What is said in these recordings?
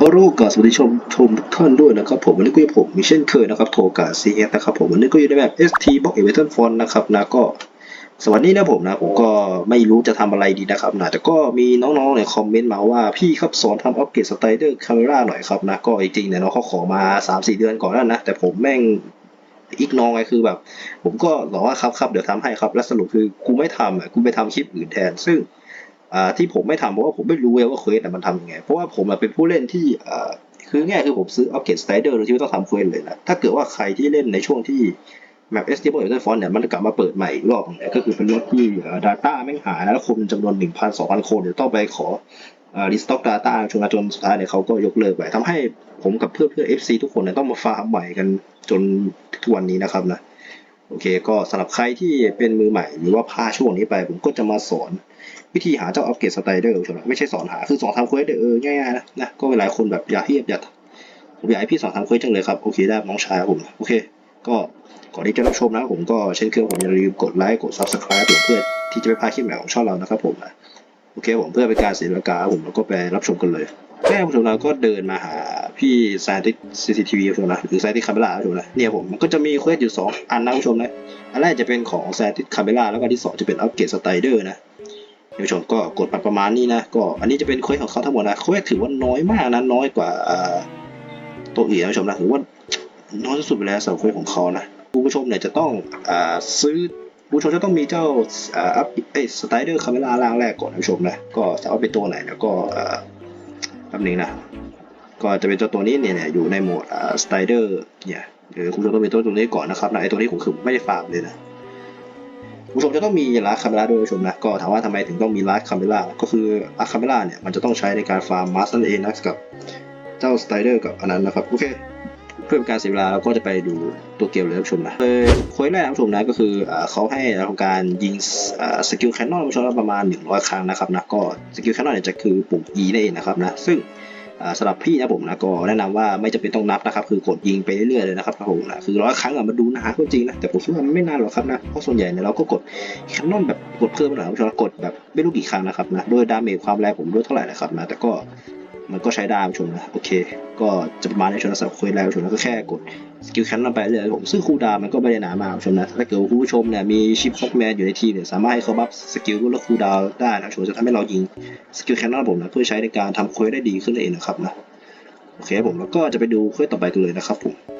โอรุกับสวัสดีชมชมทุกท่านด้วยนะครับผมวันนี้ก็อยู่ผมมีเช่นเคยนะครับโทกาซีเอสนะครับผมวันนี้ก็อยู่ในแบบ ST Box e v e r t o n Font นะครับนะก็สวัสดีนะผมนะผมก็ไม่รู้จะทำอะไรดีนะครับนะแต่ก็มีน้องๆเนี่ยคอมเมนต์มาว่าพี่ครับสอนทำอัปเกรดสไตเดอร์คาเมราหน่อยครับนะก็จริงๆเนี่ยน้องเขาขอมา 3-4 เดือนก่อนแล้วนะ แต่ผมแม่งอีกน้องไงคือแบบ ผมก็บอกว่าครับครับเดี๋ยวทำให้ครับและสรุปคือกูไม่ทำอะกูไปทำคลิปอื่นแทนซึ่ง ที่ผมไม่ทำเพราะว่าผมไม่รู้เลยว่าเควสน่มันทำยังไง เพราะว่าผมเป็นผู้เล่นที่คือง่ายคือผมซื้ออัปเกรดสไตเดอร์โดยที่ไม่ต้องทำเควสเลยนะถ้าเกิดว่าใครที่เล่นในช่วงที่แมป s t บ l e ฟอนเนี่ยมันกลับมาเปิดใหม่อีกรอบเนี่ยก็คือเป็นรถที่อ่า Data แม่หายแล้วคนจำนวน 1,000 2,000 คนเดี๋ยวต้องไปขออ่า restock data จนจนสุดท้ายเนี่ยเขาก็ยกเลิกไปทำให้ผมกับเพื่อนเพื่อน FC ทุกคนเนี่ยต้องมาฟาร์มใหม่กันจนทุกวันนี้นะครับนะ โอเคก็สำหรับใครที่เป็นมือใหม่หรือว่าพลาดช่วงนี้ไป ผมก็จะมาสอนวิธีหาเจ้าอัปเกรดสไตเดอร์ช่ไมไม่ใช่สอนหาคือสอนทำเควสเดออง่ายๆนะนะก็หลายคนแบบอยากที่อยากผมอยากให้พี่สอนทำเควสจังเลยครับโอเคได้น้องชายผมโอเค ก็ก่อนที่จะรับชมนะผมก็เช่นเคยผมอย่าลืมกดไลค์กด subscribe ผมเพื่อที่จะไม่พลาดคลิปใหม่ของช่องเรานะครับผมนะโอเคผมเพื่อเป็นการเสียเวลารผมแล้วก็ไปรับชมกันเลย แม่ผู้ชมเราก็เดินมาหาพี่ซานติซีซีทีวีผู้ชมนะหรือซานติคาเมล่าผู้ชมนะเนี่ยผมมันก็จะมีเควสอยู่สองอันนะผู้ชมนะอันแรกจะเป็นของซานติคาเมล่าแล้วก็อันที่สองจะเป็นอัปเกรดสไตเดอร์นะผู้ชมก็กดไปประมาณนี้นะก็อันนี้จะเป็นเควสของเขาทั้งหมดนะเควสถือว่าน้อยมากนะน้อยกว่าตัวอื่นนะผู้ชมนะถือว่าน้อยที่สุดไปแล้วสำหรับเควสของเขานะผู้ชมเนี่ยจะต้องอซื้อผู้ชมจะต้องมีเจ้าอัพเอ้สไตเดอร์คาเมล่าร่างแรกก่อนนะผู้ชมนะก็จะเอาเป็นตัวไหนแล้วก็ แป๊บนึงนะก็จะเป็นเจ้าตัวนี้เนี่ยอยู่ในโหมดสไตเดอร์เนี่ยหรือคุณผู้ชมต้องมีตัวตัวนี้ก่อนนะครับนะไอตัวนี้ผมคือไม่ได้ฟาร์มเลยนะคุณผู้ชมจะต้องมีลาร์คาเมล่าด้วยผู้ชมนะก็ถามว่าทำไมถึงต้องมีลาร์คาเมล่าก็คือลาร์คาเมล่าเนี่ยมันจะต้องใช้ในการฟาร์มมาสนั่นเองนะกับเจ้าสไตเดอร์กับอันนั้นนะครับโอเค เพื่อเป็นการเสียเวลาเราก็จะไปดูตัวเกมเลยนะผู้ชมนะเออโค้ดแรกนะผู้ชมนะก็คือเขาให้เราทำการยิงสกิลแคนนอนผู้ชมประมาณ 100 ครั้งนะครับนะก็สกิลแคนนอนเนี่ยจะคือปุ่ม E นั่นเองนะครับนะซึ่งสำหรับพี่นะผมนะก็แนะนำว่าไม่จำเป็นต้องนับนะครับคือกดยิงไปเรื่อยๆเลยนะครับครับผมนะคือร้อยครั้งอะมันดูนานก็จริงนะแต่ผมคิดว่ามันไม่นานหรอกครับนะเพราะส่วนใหญ่เนี่ยเราก็กดแคนนอนแบบกดเพิ่มหน่อยผู้ชมกดแบบไม่รู้กี่ครั้งนะครับนะโดยดาเมจความแรงผมด้วยเท่าไหร่นะครับนะแต่ก็ มันก็ใช้ได้ผู้ชมนะโอเค ก็จะประมาณในชนสำหรับคุยแรงผู้ชมนะก็แค่กดสกิลแคนนอนไปเรื่อยผมซึ่งคูดาวมันก็ไม่ได้หนามากชมนะถ้าเกิดคุณผู้ชมเนี่ยมีชิปฮอกแมนอยู่ในทีมเนี่ยสามารถให้เขาบัฟสกิลและคูดาวได้นะชมจะทำให้เรายิงสกิลแคนนอนผมนะเพื่อใช้ในการทำคุยได้ดีขึ้นเองนะครับนะโอเคผมแล้วก็จะไปดูคุยต่อไปกันเลยนะครับผม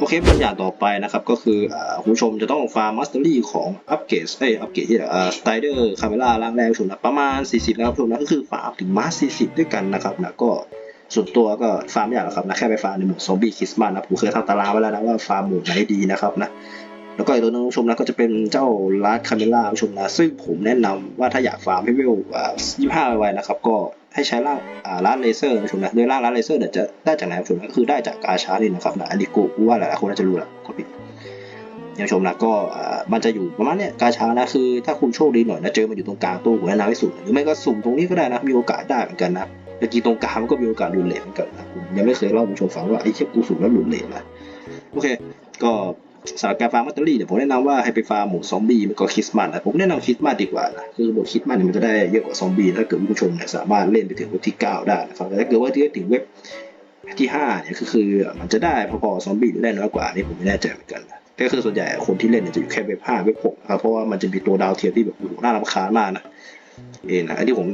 โอเคตัวอย่างต่อไปนะครับก็คือคุณผู้ชมจะต้องฟาร์มมาสเตอรี่ของอัปเกรดเอ้ยอัปเกรดที่อ่าสไตเดอร์คาเมล่าร่างแรกคุณผู้ชมนะประมาณ 40 นะครับคุณผู้ชมนะก็คือฟาร์มถึงมาส40 ด้วยกันนะครับนะก็ส่วนตัวก็ฟาร์มไม่ากหรอกครับนะแค่ไปฟาร์มในหมู่ซอมบี้คริสต์มาสนะผมเคยทำตารางไว้แล้วนะว่าฟาร์มหมู่ไหนดีนะครับนะแล้วก็อีกตัวหนึงคุณผู้ชมนะก็จะเป็นเจ้าลาร์ดคาเมล่าคุณผู้ชมนะซึ่งผมแนะนำว่าถ้าอยากฟาร์มให้เวลอ่า25ไวๆนะครับก็ ให้ใช้ล่างอ่าร้านเลเซอร์นะชมนะโดยล่างร้านเลเซอร์เนี่ยจะได้จากไหนครับชมนะคือได้จากกาชานี่นะครับนะอันนี้กูว่าหลายๆคนน่าจะรู้แหละก็ผิดเนี่ยชมนะก็มันจะอยู่ประมาณเนี้ยกาชานะคือ ถ้าคุณโชคดีหน่อยนะเจอมันอยู่ตรงกลางตู้ผมแนะนำให้สุ่มหรือไม่ก็สุ่มตรงนี้ก็ได้นะมีโอกาสได้เหมือนกันนะต่กีตรงกลางมันก็มีโอกาสหลุดเลทเหมือนกันนะผมยังไม่เคยเล่าให้ผู้ชมฟังว่าไอ้เชี่ยกูสุ่มแล้วหลุดเลทนะโอเค ก็ สำหรับการฟาร์มมัตเตอรี่เนี่ยผมแนะนำว่าให้ไปฟาร์มหมูซอมบี้มันก็คริสต์มาสนะผมแนะนำคริสต์มาสดีกว่านะคือหมดคริสต์มาสเนี่ยมันจะได้เยอะกว่าซอมบี้ถ้าเกิดผู้ชมเนี่ยสามารถเล่นไปถึงเว็บที่ 9 ได้นะครับแต่ถ้าเกิดว่าที่ถึงเว็บที่5เนี่ยก็คือมันจะได้พอๆซอมบี้หรือได้น้อยกว่านี่ผมไม่แน่ใจเหมือนกันแต่ก็คือส่วนใหญ่คนที่เล่นเนี่ยจะอยู่แค่เว็บ5เว็บ6ครับเพราะว่ามันจะมีตัวดาวเทียมที่แบบโอ้โหน่ารำคาญมากนะเองนะอันที่ผม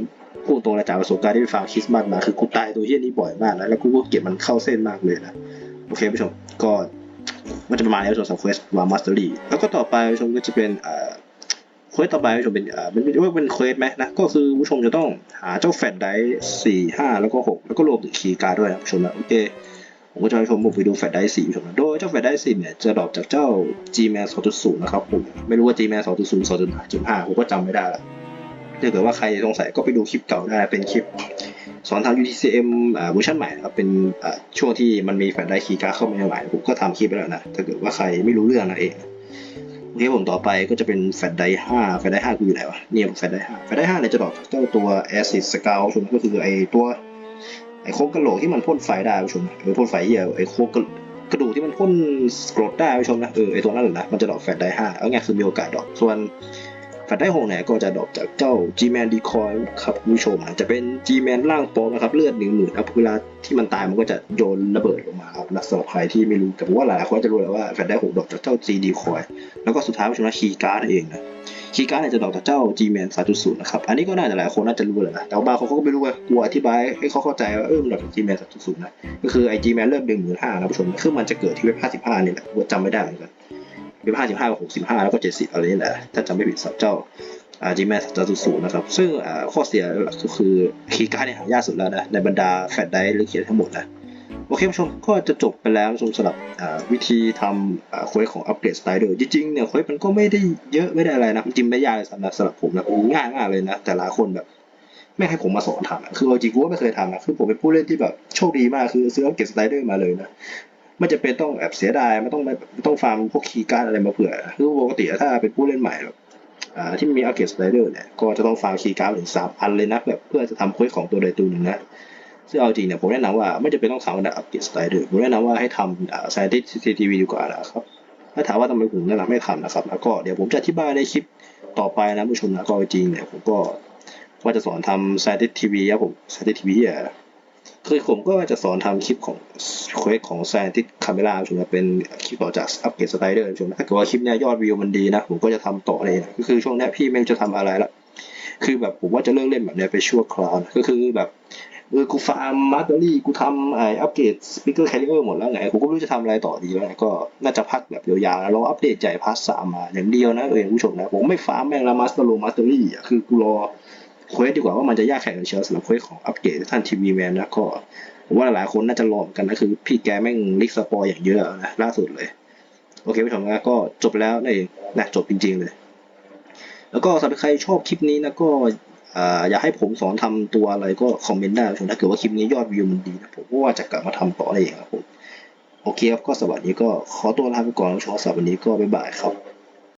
พูดตรงนะจากประสบการณ์ที่ไปฟาร์มคริสต์มาสมาคือกูตายตัวเฮี้ยนี้บ่อยมากนะแล้วกูก็เก็บมันเข้าเส้นมากเลยนะโอเคผู้ชมก็ มันจะประมาณนี้สำหรับเควสวามาสเตอรี่แล้วก็ต่อไปผู้ชมก็จะเป็นเอ่อเควสต่อไปผู้ชมเป็นเอ่อมันเรียกว่าเป็นเควสไหมนะก็คือผู้ชมจะต้องหาเจ้าแฟลชไดร์สี่ห้าแล้วก็หกแล้วก็รวมถึงคีย์การ์ดด้วยนะผู้ชมนะโอเคผมก็จะให้ชมผมไปดูแฟลชไดร์สี่ผู้ชมนะโดยเจ้าแฟลชไดร์สี่เนี่ยจะดรอปจากเจ้า Gmail 2.0 นะครับผมไม่รู้ว่า Gmail 2.0 2.5ผมก็จำไม่ได้ละถ้าเกิดว่าใครสงสัยก็ไปดูคลิปเก่าได้เป็นคลิป สอนทำ UTCM อ่าเวอร์ชันใหม่นะครับเป็นอ่าช่วงที่มันมีแฟลชไดร์คีย์การ์ดเข้ามาใหม่ผมก็ทำคลิปไปแล้วนะถ้าเกิดว่าใครไม่รู้เรื่องนั่นเองโอเคผมต่อไปก็จะเป็นแฟลชไดร์ห้าแฟลชไดร์ห้ากูอยู่ไหนวะเนี่ยแฟลชไดร์ห้าแฟลชไดร์ห้าเนี่ยจะดอกเจ้าตัว Acid Scout ชมก็คือไอตัวไอโครงกระโหลกที่มันพ่นไฟได้ผู้ชมเออพ่นไฟเหี้ยไอโคกระกระดูกที่มันพ่นกรดได้ผู้ชมนะเออไอตัวนั้นแหละนะมันจะดอกแฟลชไดร์ห้าเอาง่ายคือมีโอกาสดอกส่วน แฟนได้หงเนี่ยก็จะดรอปจากเจ้า G-Man Decoy ครับผู้ชมนะจะเป็น G-Man ร่างโปมนะครับเลือดหนึ่งหมื่นครับเวลาที่มันตายมันก็จะโยนระเบิดลงมาครับและสำหรับใครที่ไม่รู้แต่ว่าหลายคนจะรู้แล้วว่าแฟนได้หงดรอปจากเจ้า G Decoy แล้วก็สุดท้ายผู้ชมนะคีการ์ดเองนะคีย์การ์ดเนี่ยจะดรอปจากเจ้า G-Man 3.0 นะครับ อันนี้ก็น่าจะหลายคนน่าจะรู้เลยนะ แต่ว่าบางคนเขาก็ไม่รู้ไงกลัวอธิบายให้เขาเข้าใจว่า เออมันดรอปจาก G-Man 3.0 นะ ก็คือไอ้ G-Man เลือดหนึ่งหมื่นห้านะผู้ชม คือมันจะเกิดที่เว็บ 55 นี่แหละจำไม่ได้เหมือนกัน เป็นห้าสิบห้ากับหกสิบห้าแล้วก็เจ็ดสิบอะไรนี่แหละถ้าจำไม่ผิดสับเจ้าอาจีแมนสับศูนย์นะครับ ซึ่งข้อเสียก็คือคีย์การ์ดเนี่ยหายากสุดแล้วนะ ในบรรดาแฟลชไดร์หรือเขียนทั้งหมดนะ โอเคผู้ชมก็จะจบไปแล้วชมสำหรับวิธีทำเควสของอัปเกรดสไตล์โดยจริงๆเนี่ยเควสมันก็ไม่ได้เยอะไม่ได้อะไรนะจริงไม่ยากเลยสำหรับสำหรับผมนะง่ายมากเลยนะ แต่ลายคนแบบไม่ให้ผมมาสอนทำอะคือเอาจริงกูก็ไม่เคยทำนะคือผมเป็นผู้เล่นที่แบบโชคดีมากคือซื้ออัปเกรดสไตล์เดอร์มาเลยนะ ไม่จะเป็นต้องแอบเสียดายไม่ต้องไม่ต้องฟาร์มพวกคีย์การ์ดอะไรมาเผื่อคือปกติถ้าเป็นผู้เล่นใหม่แบบอ่าที่มีอัปเกสไลเดอร์เนี่ยก็จะต้องฟาร์มคีย์การ์ดถึงสามอันเลยนะแบบเพื่อจะทำเควสของตัวใดตัวหนึ่งนะซึ่งเอาจริงเนี่ยผมแนะนำว่าไม่จะเป็นต้องทำในอัปเกรดสไลเดอร์ผมแนะนำว่าให้ทำอ่า scientist CCTV ดีกว่านะครับถ้าถามว่าทำไมผมแนะนำไม่ทำนะครับ แล้วก็เดี๋ยวผมจะอธิบายในคลิปต่อไปนะผู้ชมนะก็จริงเนี่ยผมก็ว่าจะสอนทำ scientist TV ครับผม scientist TV อะ คือผมก็จะสอนทำคลิปของเควสของ Scientist Camera ชมนะเป็นคลิปต่อจากอัปเกรดสไตเดอร์ชมนะถ้าเกิดว่าคลิปเนี้ยยอดวิวมันดีนะ ผมก็จะทำต่อเลยนะก็คือช่วงเนี้ยพี่ไม่รู้จะทำอะไรละคือแบบผมว่าจะเลิกเล่นแบบเนี้ยไปชั่วคราวนะก็คือแบบเออกูฟาร์มมาร์เตอรี่กูทำไออัปเกรดสปีกเกอร์แคลิเบอร์หมดแล้วไงผมก็ไม่รู้จะทำอะไรต่อดีแล้วก็น่าจะพักแบบยาวๆแล้วรออัปเดตใหญ่พาร์ทสามมาอย่างเดียวนะเออผู้ชมนะผมไม่ฟาร์มแม่งละมาสเตอร์โลมาสเตอรี่อะคือกูรอ เควสดีกว่าว่ามันจะยากแค่ไหนเชียวสำหรับเควสของอัปเกรดท่านทีวีแมนนะก็ผมว่าหลายคนน่าจะลองกันนะคือ พี่แกแม่งลิกสปอยอย่างเยอะนะล่าสุดเลย โอเคผู้ชมนะก็จบแล้วนั่นเองนะจบจริง ๆ เลย แล้วก็สำหรับใครชอบคลิปนี้นะก็อ่าอยากให้ผมสอนทำตัวอะไรก็คอมเมนต์ได้ผู้ชมถ้าเกิดว่าคลิปนี้ยอดวิวมันดีนะผมก็ว่าจะกลับมาทำต่อได้เองครับผมโอเคครับก็สวัสดีก็ขอตัวลาไปก่อนชมสำหรับวันนี้ก็บ๊ายบายครับ